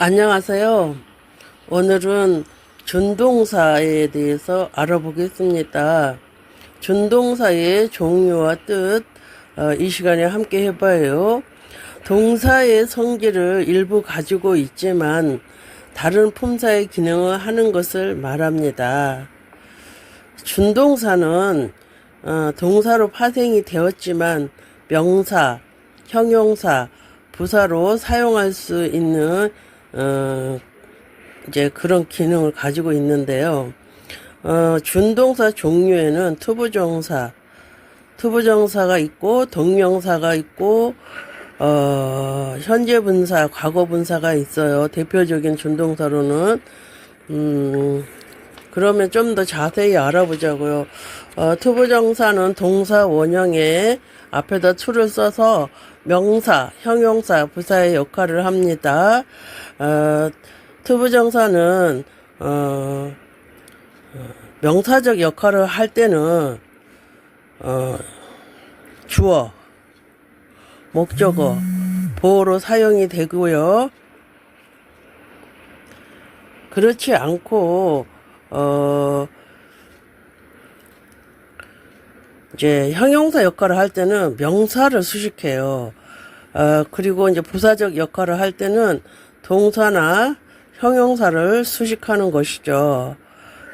안녕하세요. 오늘은 준동사에 대해서 알아보겠습니다. 준동사의 종류와 뜻, 어, 이 시간에 함께 해봐요. 동사의 성질을 일부 가지고 있지만 다른 품사의 기능을 하는 것을 말합니다. 준동사는 어, 동사로 파생이 되었지만 명사, 형용사, 부사로 사용할 수 있는 어, 이제 그런 기능을 가지고 있는데요. 어, 준동사 종류에는 투부정사, 투부정사가 있고 동명사가 있고 어, 현재 분사, 과거 분사가 있어요. 대표적인 준동사로는 음, 그러면 좀 더 자세히 알아보자고요. 어, 투부정사는 동사 원형에 앞에다 투를 써서 명사, 형용사, 부사의 역할을 합니다. 어, 투부정사는 어, 어, 명사적 역할을 할 때는 어, 주어, 목적어, 보호로 사용이 되고요. 그렇지 않고 어 이제 형용사 역할을 할 때는 명사를 수식해요. 어 그리고 이제 부사적 역할을 할 때는 동사나 형용사를 수식하는 것이죠.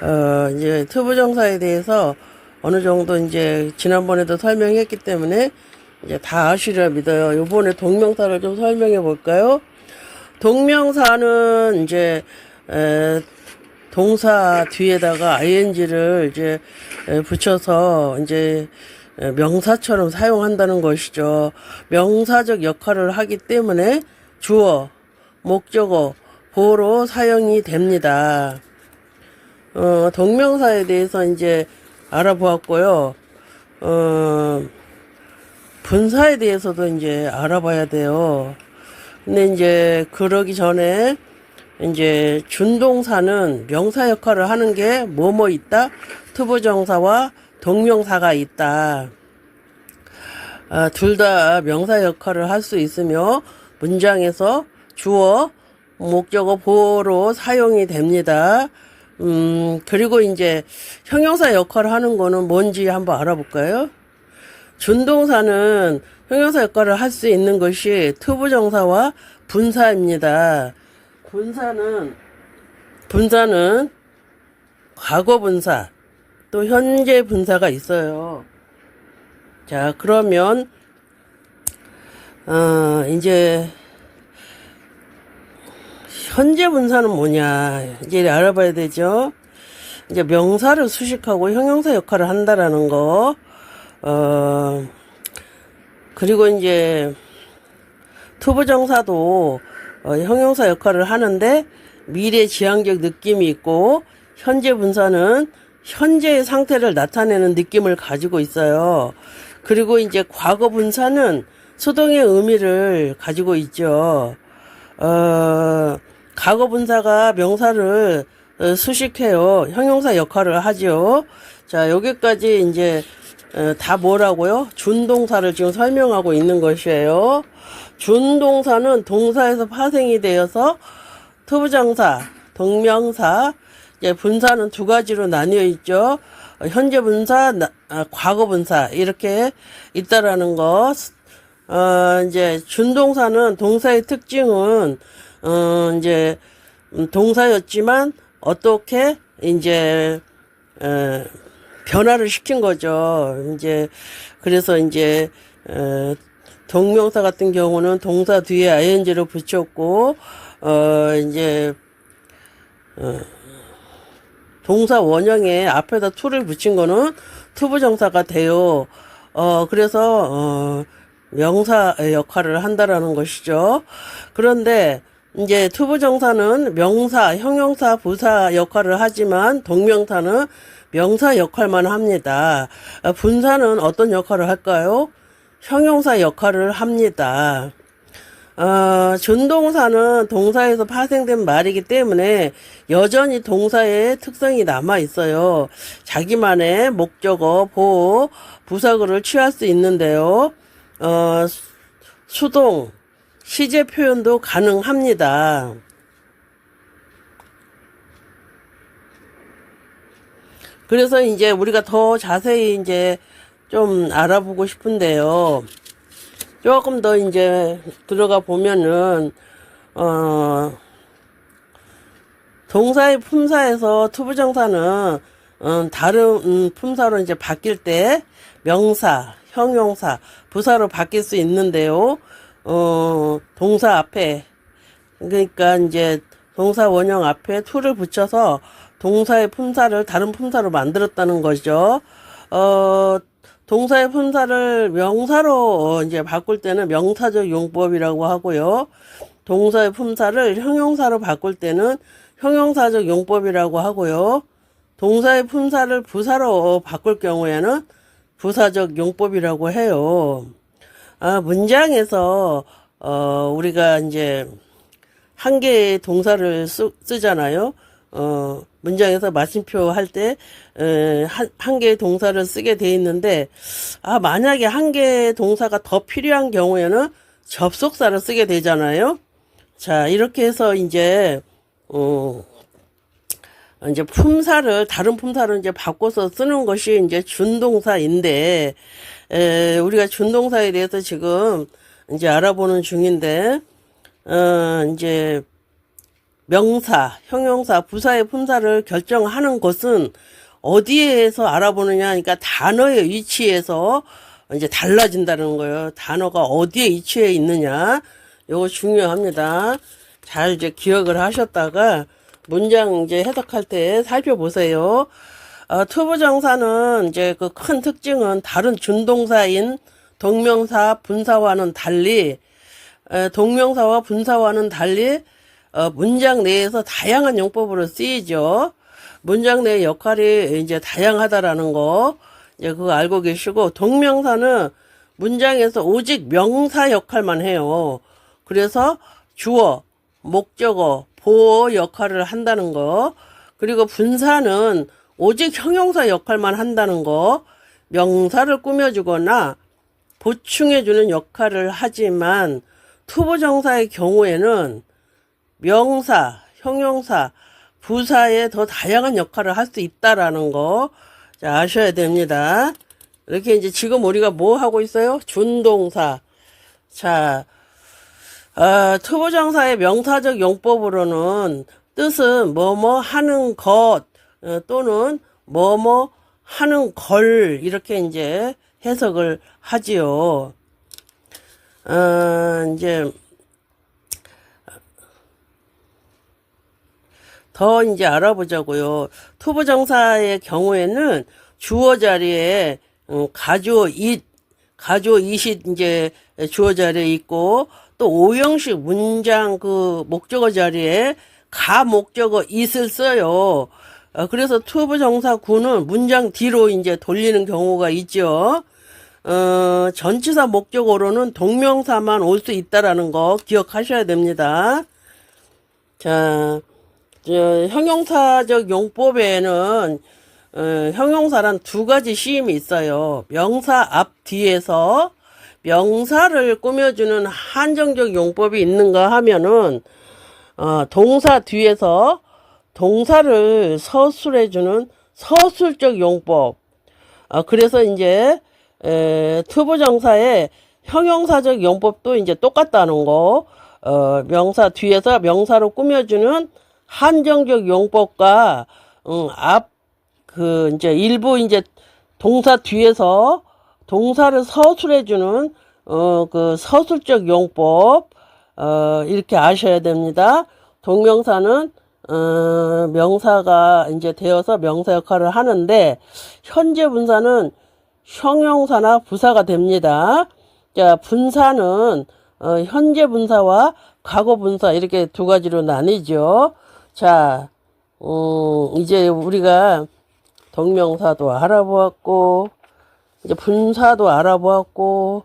어 이제 투부정사에 대해서 어느 정도 이제 지난번에도 설명했기 때문에 이제 다 아시리라 믿어요. 요번에 동명사를 좀 설명해 볼까요? 동명사는 이제 에, 동사 뒤에다가 ing를 이제 에, 붙여서 이제 에, 명사처럼 사용한다는 것이죠. 명사적 역할을 하기 때문에 주어, 목적어, 보로 사용이 됩니다. 어, 동명사에 대해서 이제 알아보았고요. 어, 분사에 대해서도 이제 알아봐야 돼요. 근데 이제 그러기 전에 이제 준동사는 명사 역할을 하는 게 뭐뭐 있다? 투부정사와 동명사가 있다. 아, 둘 다 명사 역할을 할 수 있으며 문장에서 주어, 목적어, 보호로 사용이 됩니다. 음, 그리고 이제 형용사 역할을 하는 거는 뭔지 한번 알아볼까요? 준동사는 형용사 역할을 할 수 있는 것이 투부정사와 분사입니다. 분사는 분사는 과거 분사 또 현재 분사가 있어요. 자 그러면 어 이제 현재 분사는 뭐냐 이제 알아봐야 되죠. 이제 명사를 수식하고 형용사 역할을 한다라는 거. 어 그리고 이제 투부정사도 어, 형용사 역할을 하는데 미래 지향적 느낌이 있고 현재 분사는 현재의 상태를 나타내는 느낌을 가지고 있어요. 그리고 이제 과거 분사는 수동의 의미를 가지고 있죠. 어, 과거 분사가 명사를 어, 수식해요. 형용사 역할을 하죠. 자, 여기까지 이제 어, 다 뭐라고요? 준동사를 지금 설명하고 있는 것이에요. 준동사는 동사에서 파생이 되어서 투부정사, 동명사, 이제 분사는 두 가지로 나뉘어 있죠. 어, 현재 분사, 나- 아, 과거 분사 이렇게 있다라는 것. 어, 이제 준동사는 동사의 특징은 어, 이제 음, 동사였지만 어떻게 이제 에, 변화를 시킨 거죠. 이제 그래서 이제 에, 동명사 같은 경우는 동사 뒤에 ing를 붙였고 어 이제 어, 동사 원형에 앞에다 to를 붙인 거는 투부정사가 돼요. 어 그래서 어 명사의 역할을 한다라는 것이죠. 그런데 이제 투부정사는 명사, 형용사, 부사 역할을 하지만 동명사는 명사 역할만 합니다. 아, 분사는 어떤 역할을 할까요? 형용사 역할을 합니다. 어, 준동사는 동사에서 파생된 말이기 때문에 여전히 동사의 특성이 남아 있어요. 자기만의 목적어, 보호, 부사구를 취할 수 있는데요. 어, 수- 수동, 시제 표현도 가능합니다. 그래서 이제 우리가 더 자세히 이제 좀 알아보고 싶은데요. 조금 더 이제 들어가 보면은 어 동사의 품사에서 투부정사는 음, 다른 음, 품사로 이제 바뀔 때 명사, 형용사, 부사로 바뀔 수 있는데요. 어, 동사 앞에 그러니까 이제 동사 원형 앞에 to를 붙여서 동사의 품사를 다른 품사로 만들었다는 거죠. 어, 동사의 품사를 명사로 어, 이제 바꿀 때는 명사적 용법이라고 하고요. 동사의 품사를 형용사로 바꿀 때는 형용사적 용법이라고 하고요. 동사의 품사를 부사로 바꿀 경우에는 부사적 용법이라고 해요. 아, 문장에서 어, 우리가 이제 한 개의 동사를 쓰, 쓰잖아요. 어, 문장에서 마침표 할 때, 에, 한, 한 개의 동사를 쓰게 돼 있는데, 아, 만약에 한 개의 동사가 더 필요한 경우에는 접속사를 쓰게 되잖아요. 자, 이렇게 해서 이제, 어, 이제 품사를, 다른 품사를 이제 바꿔서 쓰는 것이 이제 준동사인데, 에, 우리가 준동사에 대해서 지금 이제 알아보는 중인데, 어, 이제, 명사, 형용사, 부사의 품사를 결정하는 것은 어디에서 알아보느냐, 그러니까 단어의 위치에서 이제 달라진다는 거예요. 단어가 어디에 위치해 있느냐, 요거 중요합니다. 잘 이제 기억을 하셨다가 문장 이제 해석할 때 살펴보세요. 어, 투부정사는 이제 그 큰 특징은 다른 준동사인 동명사, 분사와는 달리 에, 동명사와 분사와는 달리 어, 문장 내에서 다양한 용법으로 쓰이죠. 문장 내의 역할이 이제 다양하다라는 거 이제 그거 알고 계시고 동명사는 문장에서 오직 명사 역할만 해요. 그래서 주어, 목적어, 보어 역할을 한다는 거. 그리고 분사는 오직 형용사 역할만 한다는 거. 명사를 꾸며주거나 보충해주는 역할을 하지만 투부정사의 경우에는 명사, 형용사, 부사에 더 다양한 역할을 할 수 있다라는 거 자, 아셔야 됩니다. 이렇게 이제 지금 우리가 뭐 하고 있어요? 준동사. 자, 어, 투부정사의 명사적 용법으로는 뜻은 뭐뭐 하는 것 어, 또는 뭐뭐 하는 걸 이렇게 이제 해석을 하지요. 어, 이제 더 이제 알아보자고요. 투부정사의 경우에는 주어 자리에 음, 가주어 잇, 가주어 잇이 이제 주어 자리에 있고 또 오형식 문장 그 목적어 자리에 가 목적어 잇을 써요. 어, 그래서 투부 정사 구는 문장 뒤로 이제 돌리는 경우가 있죠. 어, 전치사 목적어로는 동명사만 올 수 있다라는 거 기억하셔야 됩니다. 자, 저, 형용사적 용법에는 어, 형용사란 두 가지 시임이 있어요. 명사 앞 뒤에서 명사를 꾸며주는 한정적 용법이 있는가 하면은 어, 동사 뒤에서 동사를 서술해주는 서술적 용법. 어, 그래서 이제 에, 투부정사의 형용사적 용법도 이제 똑같다는 거. 어, 명사 뒤에서 명사로 꾸며주는 한정적 용법과 음, 앞 그 이제 일부 이제 동사 뒤에서 동사를 서술해주는 어 그 서술적 용법 어 이렇게 아셔야 됩니다. 동명사는 어 명사가 이제 되어서 명사 역할을 하는데 현재 분사는 형용사나 부사가 됩니다. 자 분사는 어 현재 분사와 과거 분사 이렇게 두 가지로 나뉘죠. 자, 음, 이제 우리가 동명사도 알아보았고, 이제 분사도 알아보았고,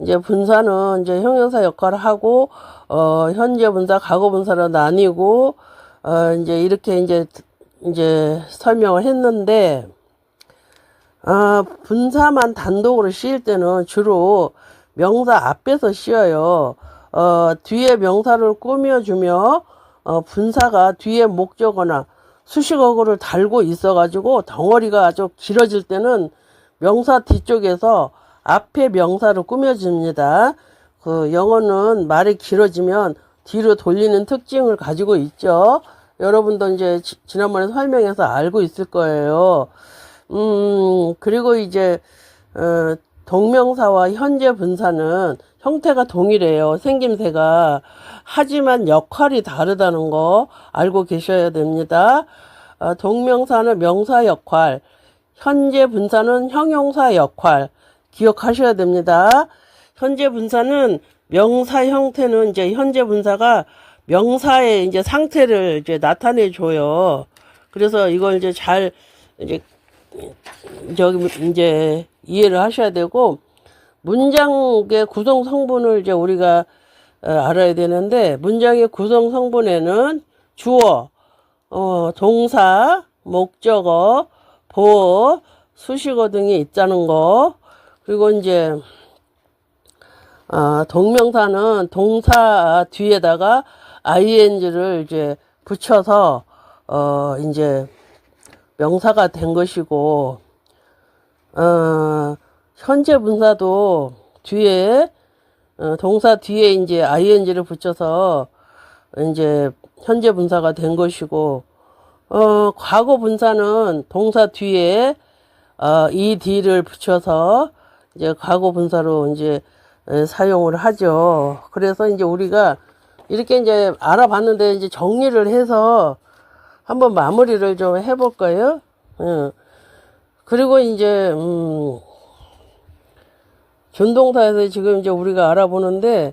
이제 분사는 이제 형용사 역할을 하고, 어, 현재 분사, 과거 분사로 나뉘고, 어, 이제 이렇게 이제, 이제 설명을 했는데, 아, 분사만 단독으로 씌일 때는 주로 명사 앞에서 씌어요. 어, 뒤에 명사를 꾸며주며, 어, 분사가 뒤에 목적어나 수식어구를 달고 있어가지고 덩어리가 아주 길어질 때는 명사 뒤쪽에서 앞에 명사로 꾸며집니다. 그 영어는 말이 길어지면 뒤로 돌리는 특징을 가지고 있죠. 여러분도 이제 지- 지난번에 설명해서 알고 있을 거예요. 음, 그리고 이제, 어, 동명사와 현재 분사는 형태가 동일해요. 생김새가. 하지만 역할이 다르다는 거 알고 계셔야 됩니다. 어, 동명사는 명사 역할, 현재 분사는 형용사 역할 기억하셔야 됩니다. 현재 분사는 명사 형태는 이제 현재 분사가 명사의 이제 상태를 이제 나타내 줘요. 그래서 이걸 이제 잘 이제 저기 이제 이해를 하셔야 되고 문장의 구성 성분을 이제 우리가 어, 알아야 되는데 문장의 구성 성분에는 주어, 어, 동사, 목적어, 보어, 수식어 등이 있다는 거. 그리고 이제 아, 동명사는 동사 뒤에다가 ing를 이제 붙여서 어 이제 명사가 된 것이고 어 현재 분사도 뒤에 어, 동사 뒤에 이제 ing를 붙여서 이제 현재 분사가 된 것이고 어 과거 분사는 동사 뒤에 어 ed를 붙여서 이제 과거 분사로 이제 에, 사용을 하죠. 그래서 이제 우리가 이렇게 이제 알아봤는데 이제 정리를 해서 한번 마무리를 좀 해볼까요? 예. 그리고 이제 음, 준동사에서 지금 이제 우리가 알아보는데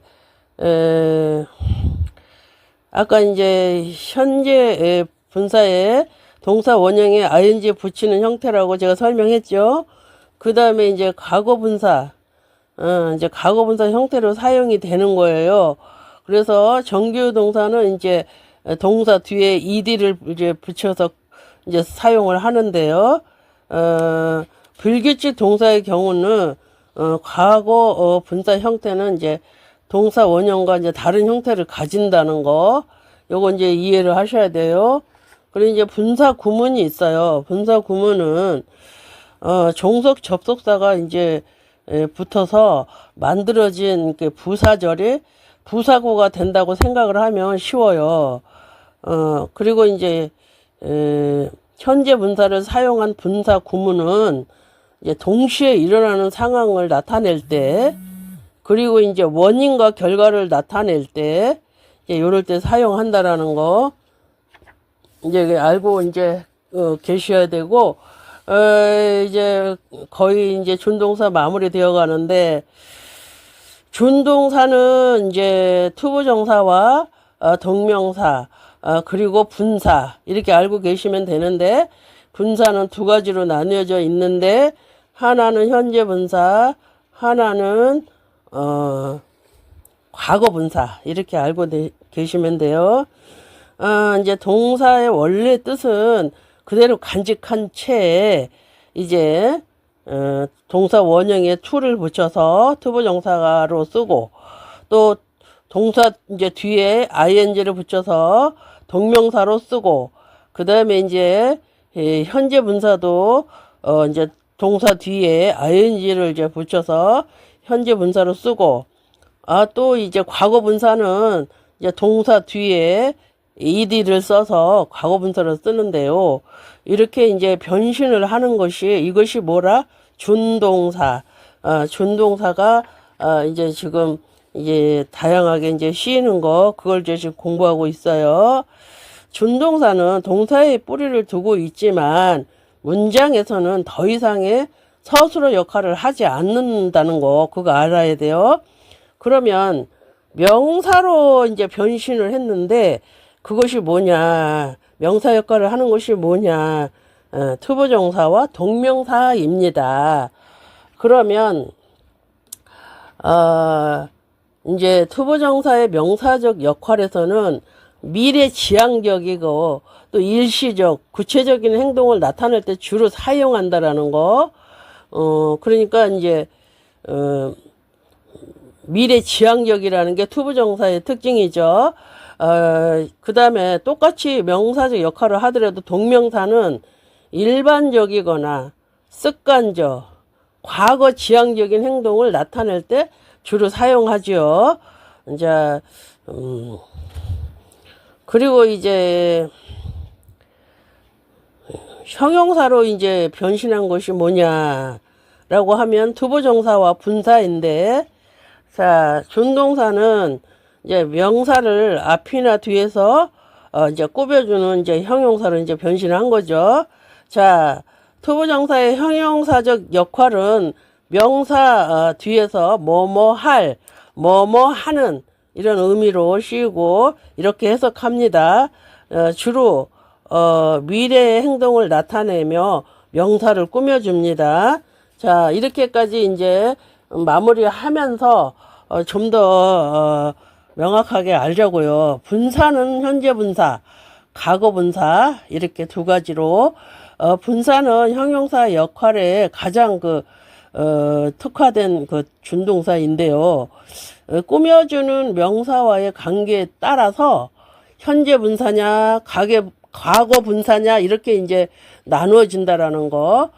에, 아까 이제 현재 분사에 동사 원형에 ing 붙이는 형태라고 제가 설명했죠. 그 다음에 이제 과거 분사, 어, 이제 과거 분사 형태로 사용이 되는 거예요. 그래서 정규 동사는 이제 동사 뒤에 ed를 이제 붙여서 이제 사용을 하는데요. 어, 불규칙 동사의 경우는 어, 과거 어, 분사 형태는 이제 동사 원형과 이제 다른 형태를 가진다는 거, 요거 이제 이해를 하셔야 돼요. 그리고 이제 분사 구문이 있어요. 분사 구문은 어, 종속 접속사가 이제 에, 붙어서 만들어진 그 부사절이 부사고가 된다고 생각을 하면 쉬워요. 어, 그리고 이제 에, 현재 분사를 사용한 분사 구문은 이제 동시에 일어나는 상황을 나타낼 때, 그리고 이제 원인과 결과를 나타낼 때, 이제 요럴 때 사용한다라는 거, 이제 알고 이제, 어, 계셔야 되고, 어, 이제 거의 이제 준동사 마무리 되어 가는데, 준동사는 이제 투부정사와 어, 동명사, 어, 그리고 분사, 이렇게 알고 계시면 되는데, 분사는 두 가지로 나뉘어져 있는데, 하나는 현재 분사, 하나는, 어, 과거 분사, 이렇게 알고 되- 계시면 돼요. 아, 이제 동사의 원래 뜻은 그대로 간직한 채 이제 어, 동사 원형에 to를 붙여서 투부 정사로 쓰고 또 동사 이제 뒤에 ing를 붙여서 동명사로 쓰고 그 다음에 이제 예, 현재 분사도 어 이제 동사 뒤에 ing를 이제 붙여서 현재 분사로 쓰고 아, 또 이제 과거 분사는 이제 동사 뒤에 ed를 써서 과거 분사를 쓰는데요. 이렇게 이제 변신을 하는 것이 이것이 뭐라? 준동사. 아, 준동사가 아, 이제 지금 이제 다양하게 이제 씌이는 거 그걸 이제 지금 공부하고 있어요. 준동사는 동사의 뿌리를 두고 있지만 문장에서는 더 이상의 서술어 역할을 하지 않는다는 거 그거 알아야 돼요. 그러면 명사로 이제 변신을 했는데 그것이 뭐냐 명사 역할을 하는 것이 뭐냐 어, 투부정사와 동명사입니다. 그러면 어, 이제 투부정사의 명사적 역할에서는 미래 지향적이고 또 일시적 구체적인 행동을 나타낼 때 주로 사용한다라는 거. 어 그러니까 이제 어 미래 지향적이라는 게 투부정사의 특징이죠. 어, 그 다음에 똑같이 명사적 역할을 하더라도 동명사는 일반적이거나 습관적, 과거 지향적인 행동을 나타낼 때 주로 사용하지요. 이제, 음, 그리고 이제, 형용사로 이제 변신한 것이 뭐냐라고 하면 투부정사와 분사인데, 자, 준동사는 이제 명사를 앞이나 뒤에서 어 이제 꾸며주는 이제 형용사로 이제 변신한 거죠. 자, 투부정사의 형용사적 역할은 명사 어, 뒤에서 뭐뭐 할, 뭐뭐 하는 이런 의미로 씌우고 이렇게 해석합니다. 어, 주로 어, 미래의 행동을 나타내며 명사를 꾸며줍니다. 자, 이렇게까지 이제 마무리하면서 어, 좀더 어, 명확하게 알자고요. 분사는 현재 분사, 과거 분사 이렇게 두 가지로 어, 분사는 형용사 역할에 가장 그 어, 특화된 그 준동사인데요. 어, 꾸며주는 명사와의 관계에 따라서 현재 분사냐, 가게, 과거 분사냐, 이렇게 이제 나누어진다라는 거.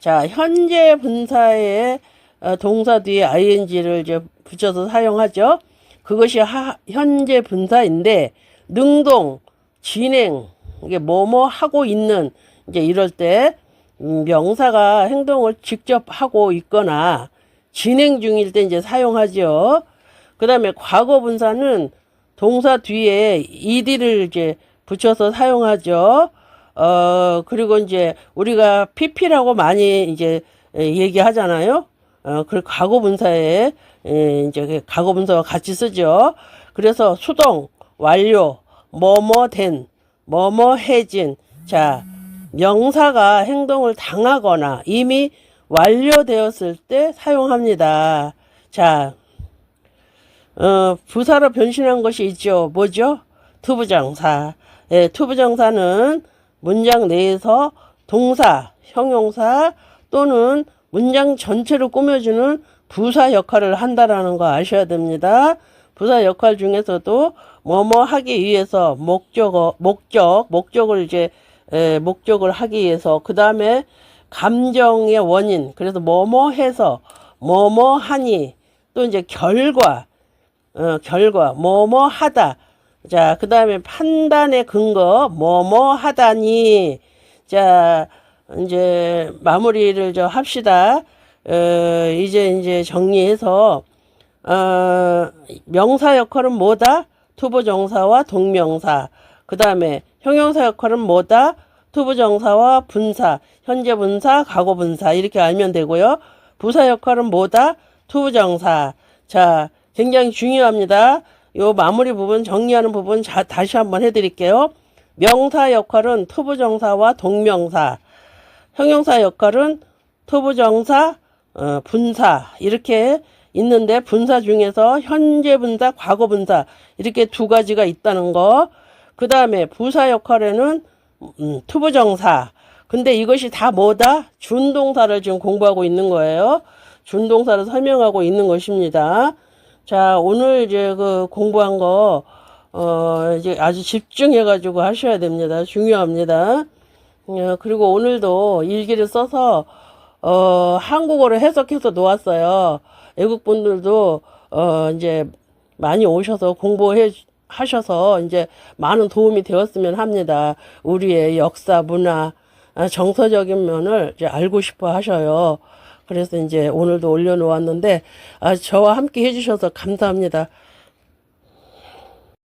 자, 현재 분사에 어, 동사 뒤에 ing를 이제 붙여서 사용하죠. 그것이 하, 현재 분사인데, 능동, 진행, 이게 뭐뭐 하고 있는, 이제 이럴 때, 음, 명사가 행동을 직접 하고 있거나, 진행 중일 때 이제 사용하죠. 그 다음에 과거 분사는 동사 뒤에 ed를 이제 붙여서 사용하죠. 어, 그리고 이제 우리가 pp라고 많이 이제 에, 얘기하잖아요. 어, 그 과거 분사에 에, 이제 그 과거 분사와 같이 쓰죠. 그래서 수동, 완료, 뭐뭐 된, 뭐뭐 해진. 자, 명사가 행동을 당하거나 이미 완료되었을 때 사용합니다. 자, 어, 부사로 변신한 것이 있죠. 뭐죠? 투부정사. 예, 투부정사는 문장 내에서 동사, 형용사 또는 문장 전체를 꾸며주는 부사 역할을 한다라는 거 아셔야 됩니다. 부사 역할 중에서도 뭐뭐 하기 위해서 목적어, 목적, 목적을 이제 에, 목적을 하기 위해서 그 다음에 감정의 원인 그래서 뭐뭐 해서 뭐뭐 하니 또 이제 결과 어, 결과 뭐뭐 하다 자 그 다음에 판단의 근거 뭐뭐 하다니 자 이제 마무리를 저 합시다. 어, 이제 이제 정리해서 어, 명사 역할은 뭐다? 투부정사와 동명사. 그 다음에 형용사 역할은 뭐다? 투부정사와 분사. 현재 분사 과거 분사. 이렇게 알면 되고요. 부사 역할은 뭐다? 투부정사. 자 굉장히 중요합니다. 요 마무리 부분 정리하는 부분 자, 다시 한번 해드릴게요. 명사 역할은 투부정사와 동명사, 형용사 역할은 투부정사, 어, 분사 이렇게 있는데 분사 중에서 현재 분사, 과거 분사 이렇게 두 가지가 있다는 거. 그 다음에 부사 역할에는 음, 투부정사. 근데 이것이 다 뭐다? 준동사를 지금 공부하고 있는 거예요. 준동사를 설명하고 있는 것입니다. 자, 오늘 이제 그 공부한 거, 어, 이제 아주 집중해가지고 하셔야 됩니다. 중요합니다. 어, 그리고 오늘도 일기를 써서, 어, 한국어로 해석해서 놓았어요. 외국 분들도, 어, 이제 많이 오셔서 공부해 하셔서 이제 많은 도움이 되었으면 합니다. 우리의 역사, 문화, 아, 정서적인 면을 이제 알고 싶어 하셔요. 그래서 이제 오늘도 올려놓았는데, 아, 저와 함께 해주셔서 감사합니다.